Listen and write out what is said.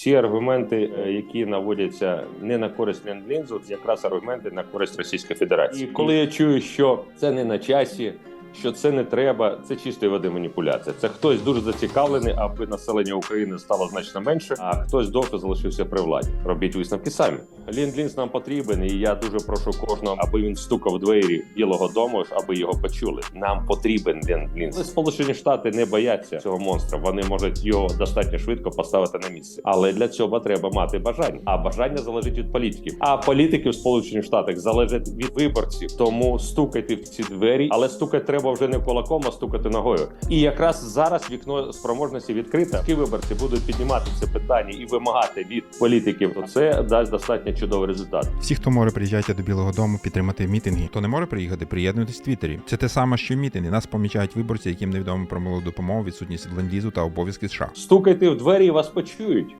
всі аргументи, е, які наводяться не на користь ленд-лінзу, це якраз аргументи на користь Російської Федерації. І коли я чую, що це не на часі. Що це не треба, це чистої води маніпуляція. Це хтось дуже зацікавлений, аби населення України стало значно менше, а хтось довго залишився при владі. Робіть висновки самі. Ленд-лінз нам потрібен, і я дуже прошу кожного, аби він стукав двері Білого Дому, аби його почули. Нам потрібен ленд-лінз. Але Сполучені Штати не бояться цього монстра. Вони можуть його достатньо швидко поставити на місце. Але для цього треба мати бажання. А бажання залежить від політиків. А політики в Сполучених Штатах залежать від виборців. Тому стукайте в ці двері, але стукати треба вже не кулаком, а стукати ногою. І якраз зараз вікно спроможності відкрите. Ті виборці будуть піднімати це питання і вимагати від політиків. То це дасть достатньо чудовий результат. Всі, хто може, приїжджати до Білого Дому підтримати мітинги. Хто не може приїхати, приєднуйтесь в Твіттері. Це те саме, що мітинги. Нас помічають виборці, яким невідомо про малу допомогу, відсутність ленд-лізу та обов'язки США. Стукайте в двері, і вас почують.